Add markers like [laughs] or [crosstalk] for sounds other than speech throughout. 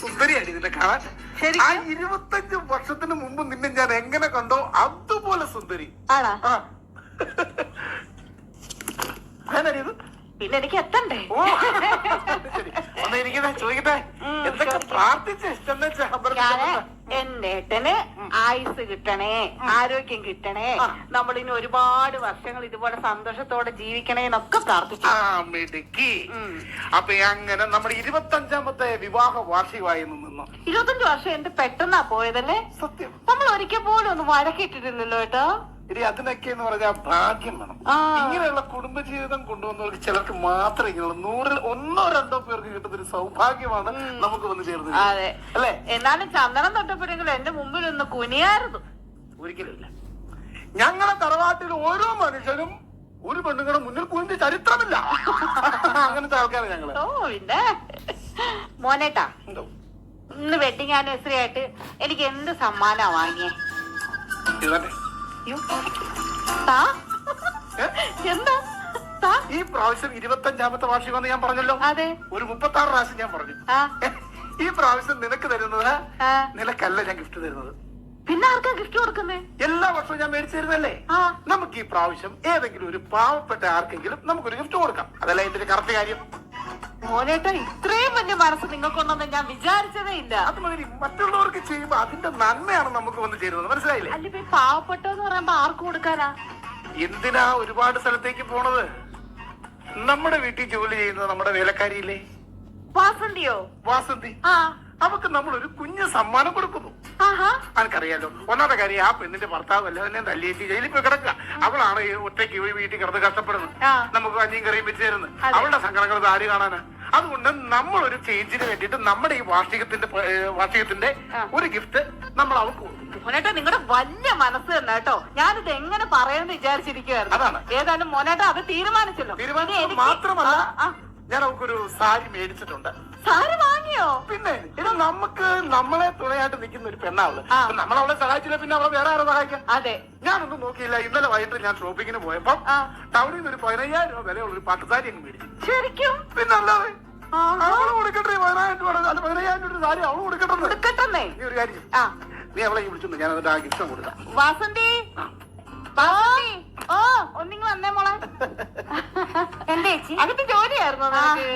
സുന്ദരിയാണ് ഇതിനെ കാണാൻ. ആ ഇരുപത്തഞ്ച് വർഷത്തിന് മുമ്പ് നിന്നെ ഞാൻ എങ്ങനെ കണ്ടോ അതുപോലെ സുന്ദരി. ആണാ? ആ. പിന്നെ എനിക്ക് എത്തണ്ടേ? ഓ. ശരി. ഒന്ന് ഇരിക്കട്ടെ ചോദിക്കട്ടെ. എന്തൊക്കെ. പ്രാർത്ഥിച്ച? ഇഷ്ടം ഞാൻ എന്റെ ഏട്ടന് ആയുസ് കിട്ടണേ ആരോഗ്യം കിട്ടണേ. നമ്മൾ ഇനി ഒരുപാട് വർഷങ്ങൾ ഇതുപോലെ സന്തോഷത്തോടെ ജീവിക്കണേ എന്നൊക്കെ പ്രാർത്ഥിച്ചു. ആ മിടുക്കി. ഉം. അപ്പൊ അങ്ങനെ നമ്മുടെ ഇരുപത്തി അഞ്ചാമത്തെ വിവാഹ വാർഷികമായി നിന്നു. ഇരുപത്തഞ്ചു വർഷം എന്ത് പെട്ടെന്നാ പോയതല്ലേ? സത്യം. നമ്മൾ ഒരിക്കൽ പോലും ഒന്ന് വഴക്കിട്ടിട്ടില്ലല്ലോ ഏട്ടോ. ഇനി അതിനൊക്കെ എന്ന് പറഞ്ഞാൽ ഭാഗ്യം വേണം. ഇങ്ങനെയുള്ള കുടുംബജീവിതം കൊണ്ടുവന്നവർക്ക് ചിലർക്ക് മാത്രം ഇങ്ങനെയുള്ള നൂറിൽ ഒന്നോ രണ്ടോ പേർക്ക് കിട്ടുന്ന ഒരു സൗഭാഗ്യമാണ് നമുക്ക് വന്ന് ചേർന്നത് അതെ. അല്ലേ? എന്നാലും ചന്ദനം തൊട്ടപ്പോഴെങ്കിലും എന്റെ മുമ്പിൽ ഒന്ന് കുനിയായിരുന്നു. ഒരിക്കലുമില്ല. ഞങ്ങളെ തറവാട്ടിൽ ഓരോ മനുഷ്യനും ഒരു പെണ്ണുങ്ങളുടെ മുന്നിൽ കുഞ്ഞ് ചരിത്രമില്ല. അങ്ങനത്തെ ആൾക്കാരാണ് ഞങ്ങൾ. ഓ പിന്നെ? മോനേട്ടാ ഇന്ന് വെഡിങ് ആനിവേഴ്സറി ആയിട്ട് എനിക്ക് എന്ത് സമ്മാനാ വാങ്ങിയേ? എന്താ? താ? ഈ പ്രാവശ്യം ഇരുപത്തഞ്ചാമത്തെ വാർഷികമെന്ന് ഞാൻ പറഞ്ഞല്ലോ. അതെ. ഒരു മുപ്പത്തി ആറ് പ്രാവശ്യം ഞാൻ പറഞ്ഞു. ഈ പ്രാവശ്യം നിനക്ക് തരുന്നത്. നിനക്കല്ല ഞാൻ ഗിഫ്റ്റ് തരുന്നത്. പിന്നെ ആർക്കാ ഗിഫ്റ്റ് കൊടുക്കുന്നേ? എല്ലാ വർഷവും ഞാൻ മേടിച്ചു തരുന്നല്ലേ നമുക്ക് ഈ പ്രാവശ്യം ഏതെങ്കിലും ഒരു പാവപ്പെട്ട ആർക്കെങ്കിലും നമുക്കൊരു ഗിഫ്റ്റ് കൊടുക്കാം. അതല്ല ഇതിന്റെ കറക്റ്റ് കാര്യം? മോനേട്ടാ ഇത്രയും വലിയ മനസ്സ് നിങ്ങൾക്കൊന്നും ഞാൻ വിചാരിച്ചതേ ഇല്ല. അത് മതി. മറ്റുള്ളവർക്ക് ചെയ്യുമ്പോ അതിന്റെ നന്മയാണ് നമുക്ക് വന്ന് ചേരുന്നത്. മനസ്സിലായില്ലേ? അല്ല ഇപ്പൊ പാവപ്പെട്ടെന്ന് പറയുമ്പോ ആർക്ക് കൊടുക്കാനാ? എന്തിനാ ഒരുപാട് സ്ഥലത്തേക്ക് പോണത്? നമ്മുടെ വീട്ടിൽ ജോലി ചെയ്യുന്നത് നമ്മുടെ വേലക്കാരിയില്ലേ? വാസന്തിയോ? വാസന്തി. ആ. അവക്ക് നമ്മൾ ഒരു കുഞ്ഞു സമ്മാനം കൊടുക്കുന്നു. അനക്കറിയാലോ. ഒന്നാമത്തെ കാര്യം ആ പെണ്ണിന്റെ ഭർത്താവ് അല്ല എന്നെ തല്ലിയേറ്റി ജയിലിൽ പോയി കിടക്കുക. അവളാണ് ഈ ഒറ്റയ്ക്ക് ഈ വീട്ടിൽ കിടന്ന് കഷ്ടപ്പെടുന്നത്. നമുക്ക് കഞ്ഞിയും കറിയും വെച്ച് തരുന്നത്. അവളുടെ സങ്കടങ്ങൾ ആര് കാണാനാ? അതുകൊണ്ട് നമ്മൾ ഒരു ചേഞ്ചിന് വേണ്ടിയിട്ട് നമ്മുടെ ഈ വാർഷികത്തിന്റെ വാർഷികത്തിന്റെ ഒരു ഗിഫ്റ്റ് നമ്മൾ അവൾക്ക് കൊടുക്കും. മോനേട്ടാ നിങ്ങളുടെ വലിയ മനസ്സ് തന്നെ കേട്ടോ. ഞാനിത് എങ്ങനെ പറയുമെന്ന് വിചാരിച്ചിരിക്കുകയായിരുന്നു അതാണ്. ഏതായാലും മോനേട്ടാ അത് തീരുമാനിച്ചല്ലോ. തീരുമാനിച്ചു മാത്രമല്ല. ഞാൻ അവൾക്കൊരു സാരി മേടിച്ചിട്ടുണ്ട്. സാരി വാങ്ങിയോ? പിന്നെ ഇത് നമുക്ക് നമ്മളെ തുണയായിട്ട് നിൽക്കുന്ന ഒരു പെണ്ണാവൾ ആ. അപ്പൊ നമ്മൾ അവളെ സഹായിച്ചില്ല? പിന്നെ അവളെ വേറെ ആരെ സഹായിക്കാം അതെ. ഞാനൊന്നും നോക്കിയില്ല. ഇന്നലെ വൈകിട്ട് ഞാൻ ഷോപ്പിങ്ങിന് പോയപ്പോ ആ. ടൗണിൽ നിന്ന് ഒരു പതിനയ്യായിരം രൂപ വിലയുള്ള ഒരു പട്ടുസാരി അങ്ങ് മേടിച്ചു. ശരിക്കും? പിന്നെ അല്ലാതെ ആഹാ. അവൾ കൊടുക്കട്ടെ പതിനായിരം രൂപ അല്ല പതിനയ്യായിരം രൂപ സാരി അവൾ കൊടുക്കട്ടെ കൊടുക്കട്ടെന്നേ. നീ ഒരു കാര്യം ചെയ്യ്. ആ. നീ അവളെ വിളിച്ചു ഞാൻ അതിന്റെ ആ ഗിഫ്റ്റ് കൊടുക്കാം. വാസന്തി. വാസന്തി ഓ ഒന്നിങ്ങൾ വന്നേ മോളെ. [laughs] എന്താ ചേച്ചി? അകത്ത് ജോലിയായിരുന്നു നിനക്ക്?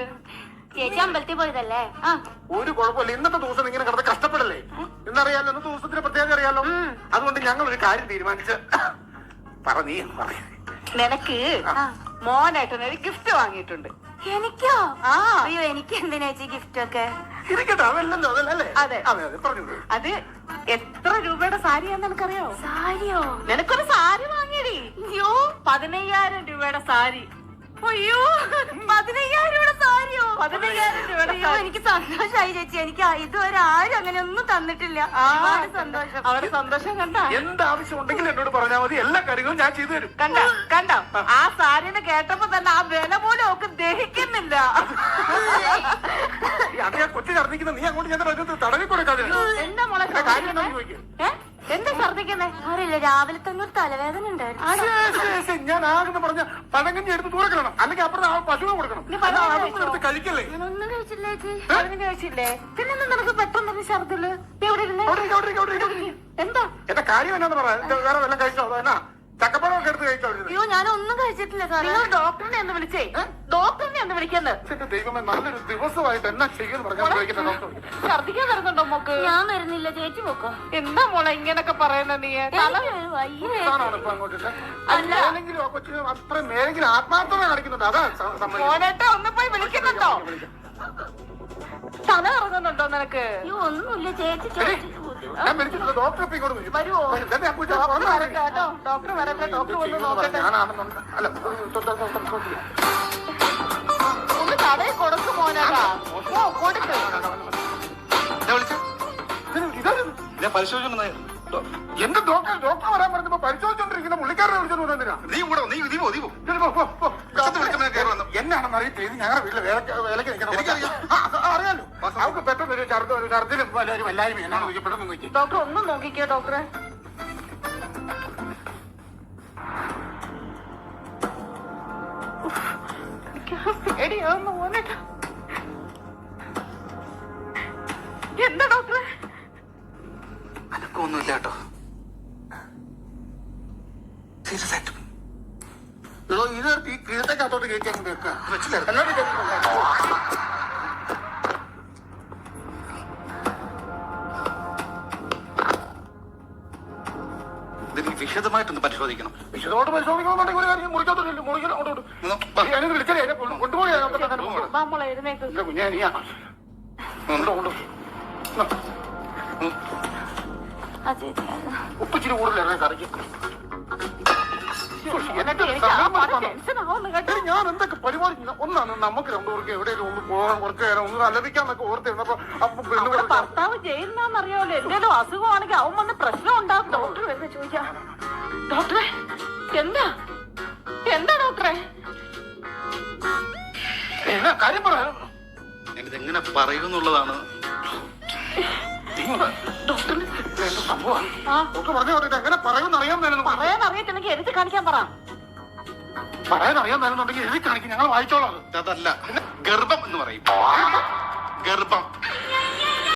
ചേച്ചി അമ്പലത്തിൽ പോയതല്ലേ? ആ. ഒരു കുഴപ്പമില്ല. ഇന്നത്തെ ദിവസം ഇങ്ങനെ കിടന്ന് കഷ്ടപ്പെടല്ലേ? എന്നറിയാലോ ഇന്നത്തെ ദിവസത്തിന് പ്രത്യേകം അറിയാലോ. അതുകൊണ്ട് ഞങ്ങൾ ഒരു കാര്യം തീരുമാനിച്ച് പറ നീ പറ. നിനക്ക് മോനായിട്ടൊരു ഒരു ഗിഫ്റ്റ് വാങ്ങിയിട്ടുണ്ട്. എനിക്കോ? ആ. അയ്യോ എനിക്ക് എന്തിനാ ചേച്ചി ഗിഫ്റ്റ് ഒക്കെ? ഇരിക്കട്ടെ അതല്ലല്ലോ അതല്ലേ അതെ. അതെ അതെ പറഞ്ഞു അത് എത്ര രൂപയുടെ സാരിയാന്ന് നിനക്കറിയോ? സാരിയോ? നിനക്കൊരു സാരി വാങ്ങിയടി. അയ്യോ. പതിനയ്യായിരം രൂപയുടെ സാരി. അയ്യോ പതിനയ്യായിരം രൂപയുടെ സാരിയോ? പതിനയ്യായിരം രൂപയുടെ അയ്യോ എനിക്ക് സന്തോഷമായി ചേച്ചി. എനിക്ക് ഇതുവരെ ആരും അങ്ങനെ ഒന്നും തന്നിട്ടില്ല ഒരുപാട് സന്തോഷം. അവരുടെ സന്തോഷം കണ്ട. എന്ത് ആവശ്യം ഉണ്ടെങ്കിലും എന്നോട് പറഞ്ഞാൽ മതി. എല്ലാ കാര്യങ്ങളും ഞാൻ ചെയ്തു തരും. കണ്ട കണ്ടോ. ആ. സാരിന്ന് കേട്ടപ്പോ തന്നെ ആ വില പോലും അവക്ക് ദഹിക്കുന്നില്ല. അത് ഞാൻ കൊച്ചു നീ അങ്ങോട്ട് ഞാൻ തടവി കൊടുക്കാതെ എന്താ മോളെ കാര്യം ചോദിക്കും. ഏ? എന്താ ഛർദിക്കുന്നേ അറിയില്ല രാവിലെ തന്നെ തലവേദന ഉണ്ടായിരുന്നു. ഞാൻ ആകുന്ന പറഞ്ഞ പഴങ്കഞ്ഞി എടുത്ത് തൂറക്കണം അല്ലെങ്കിൽ അപ്പുറത്ത് ആ പശുവിനെ കൊടുക്കണം? എടുത്ത് കഴിക്കല്ലേ? ഞാനൊന്നും കഴിച്ചില്ല ചേച്ചി. കഴിച്ചില്ലേ? പിന്നെന്താ നിനക്ക് പെട്ടെന്ന് ഛർദിൽ എന്താ? എന്റെ കാര്യം എന്നാന്ന് പറയാ വേറെ വല്ലതും കഴിച്ചോ? എന്നാ? ചക്കപ്പഴമൊക്കെ എടുത്ത് കഴിച്ചോ അയ്യോ ഞാൻ ഒന്നും കഴിച്ചിട്ടില്ല സാർ നിങ്ങൾ ഡോക്ടറിനെ ഒന്ന് വിളിച്ചേ. ഡോക്ടറിനെ ഒന്ന് വിളിക്കുന്നത് എന്റെ ദൈവമേ നല്ലൊരു ദിവസമായിട്ട് എന്നാ ചെയ്യുമെന്ന് പറഞ്ഞാൽ ഡോക്ടർ? ഛർദിക്കാൻ വരുന്നുണ്ടോ മോക്ക് ഞാൻ വരുന്നില്ല ചേച്ചി പോക്കോ. എന്താ മോളെ ഇങ്ങനൊക്കെ പറയുന്ന നീ? തല അങ്ങോട്ടിട്ട് അല്ല. മേലെങ്കിലും കൊച്ചിന് അത്ര മേലെങ്കിലും ആത്മാർത്ഥത കാണിക്കുന്നുണ്ട്. അതാ. മോനേട്ട ഒന്ന് പോയി വിളിക്കുന്നുണ്ടോ? തല ഇറങ്ങുന്നുണ്ടോ നിനക്ക്? അയ്യോ ഒന്നുമില്ല ചേച്ചി ചേച്ചി. ഞാൻ വിളിച്ചിട്ടുണ്ട് ഡോക്ടർ ഇപ്പൊ ഇങ്ങോട്ട് വരും വരുവോ? ഇതെന്നെ ഞാൻ പോയിട്ട് ഡോക്ടർ വരട്ടെ കേട്ടോ ഡോക്ടർ വരട്ടെ ഡോക്ടർ വന്ന് നോക്കട്ടെ. ഞാനാണെന്നുണ്ട് അല്ല തൊട്ട് തൊട്ട് തൊട്ട് തൊട്ട്. ഒന്ന് കടയിൽ കൊടുക്ക് മോനേട്ടാ ഓ കൊടുക്ക് ഞാൻ വിളിച്ചു ഞാൻ പരിശോധിച്ചു എന്റെ ഡോക്ടർ ഡോക്ടർ വരാൻ പറഞ്ഞപ്പോ പരിശോധിച്ചോണ്ടിരിക്കുന്ന പുള്ളിക്കാരനെ വിളിച്ചോണ്ട് എന്തിനാ നീ കൂടെ നീ നീ പോ നീ പോ ശരി, പോ, പോ, പോ. വിളിക്കുമ്പോൾ ഞാൻ കയറി വന്നു. എന്നാണെന്ന് അറിയില്ല ഇത് ഞങ്ങളുടെ വീട്ടിലെ വേലക്ക് വേലക്ക് നിൽക്കണം എനിക്കറിയാം. ആ, അവർക്ക് പെട്ടെന്ന് ഒരു ഛർദ്ദ ഒരു ഛർദ്ദിലും വല്ല ഒരു വല്ലായ്മ എന്നാണ് ചോദിക്കുക പെട്ടെന്ന് നോക്കി ഡോക്ടർ ഒന്നും നോക്കിക്കോ ഡോക്ടറെ. എന്താ ഡോക്ടറെ? അനക്കൊന്നുമില്ല കേട്ടോ. സീരിയസ് ആയിട്ട് ഇതോ ഈ കീഴത്തേക്കകത്തോട്ട് കയറ്റി അങ്ങ് വെക്കുക വെച്ചില്ല. എല്ലാവരും വിശദമായിട്ടൊന്ന് പരിശോധിക്കണം വിശദമായിട്ട് പരിശോധിക്കണമെന്നുണ്ടെങ്കിൽ ഒരു കാര്യം മുറിക്കത്തില്ല മുറിക്കണം അങ്ങോട്ട് വിടും ഒന്ന് വാ. അതിനെ കൊണ്ടു- കൊണ്ടുപോയി അതിനകത്ത് അങ്ങനെ റൂം കൊണ്ടു. എടു. നമ്മളെ എഴുന്നേക്ക് എന്റെ കുഞ്ഞെ നീയാ കൊണ്ടു കൊണ്ടു ആ ചേച്ചി ഉപ്പിച്ചിരി കൂടുതലാണ് കറിക്ക് ഞാൻ എന്തൊക്കെ പരിപാടി ചെയ്യുന്ന? ഒന്നാണ് നമുക്ക് രണ്ടുപേർക്ക് എവിടെയെങ്കിലും ഒന്ന് പോകാൻ കുറച്ച് നേരം ഒന്ന് അലപിക്കാന്നൊക്കെ ഓർത്തിരുന്നപ്പോ അപ്പൊ ഭർത്താവ് ചെയ്യുന്നറിയാമല്ലോ എന്തേലും അസുഖമാണെങ്കിൽ അവൻ വന്ന് പ്രശ്നം ഉണ്ടാകും ഡോക്ടർ വരുന്ന ചോദിക്കാം. ഡോക്ടറെ എന്താ? എന്താ ഡോക്ടറെ? എന്നാ കാര്യം പറയാ ഞാനിത് എങ്ങനെ പറഞ്ഞു പറഞ്ഞിട്ട് എങ്ങനെ പറയുമെന്ന് പറയാൻ അറിയത്തില്ലെങ്കിൽ എഴുതി കാണിക്കാൻ പറ. പറയാൻ അറിയാൻ എഴുതി കാണിക്കും. ഞങ്ങൾ വായിച്ചോളാം അതല്ല ഗർഭം എന്ന് പറയും. ഗർഭം.